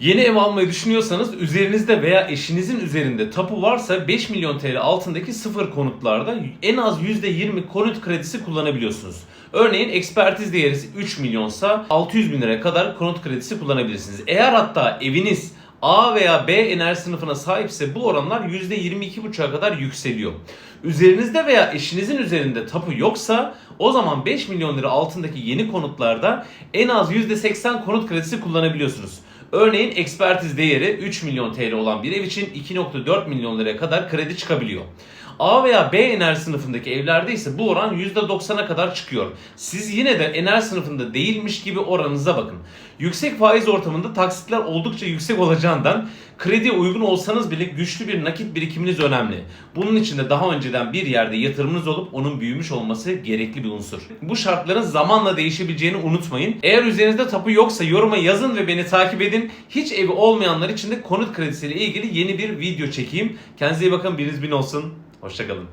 Yeni ev almayı düşünüyorsanız üzerinizde veya eşinizin üzerinde tapu varsa 5 milyon TL altındaki sıfır konutlarda en az %20 konut kredisi kullanabiliyorsunuz. Örneğin ekspertiz değeri 3 milyonsa 600 bin liraya kadar konut kredisi kullanabilirsiniz. Eğer hatta eviniz A veya B enerji sınıfına sahipse bu oranlar %22,5'a kadar yükseliyor. Üzerinizde veya eşinizin üzerinde tapu yoksa o zaman 5 milyon lira altındaki yeni konutlarda en az %80 konut kredisi kullanabiliyorsunuz. Örneğin ekspertiz değeri 3 milyon TL olan bir ev için 2.4 milyon liraya kadar kredi çıkabiliyor. A veya B enerji sınıfındaki evlerde ise bu oran %90'a kadar çıkıyor. Siz yine de enerji sınıfında değilmiş gibi oranınıza bakın. Yüksek faiz ortamında taksitler oldukça yüksek olacağından krediye uygun olsanız bile güçlü bir nakit birikiminiz önemli. Bunun için de daha önceden bir yerde yatırımınız olup onun büyümüş olması gerekli bir unsur. Bu şartların zamanla değişebileceğini unutmayın. Eğer üzerinizde tapu yoksa yoruma yazın ve beni takip edin. Hiç evi olmayanlar için de konut kredisiyle ilgili yeni bir video çekeyim. Kendinize iyi bakın. Biriniz bin olsun. Hoşçakalın.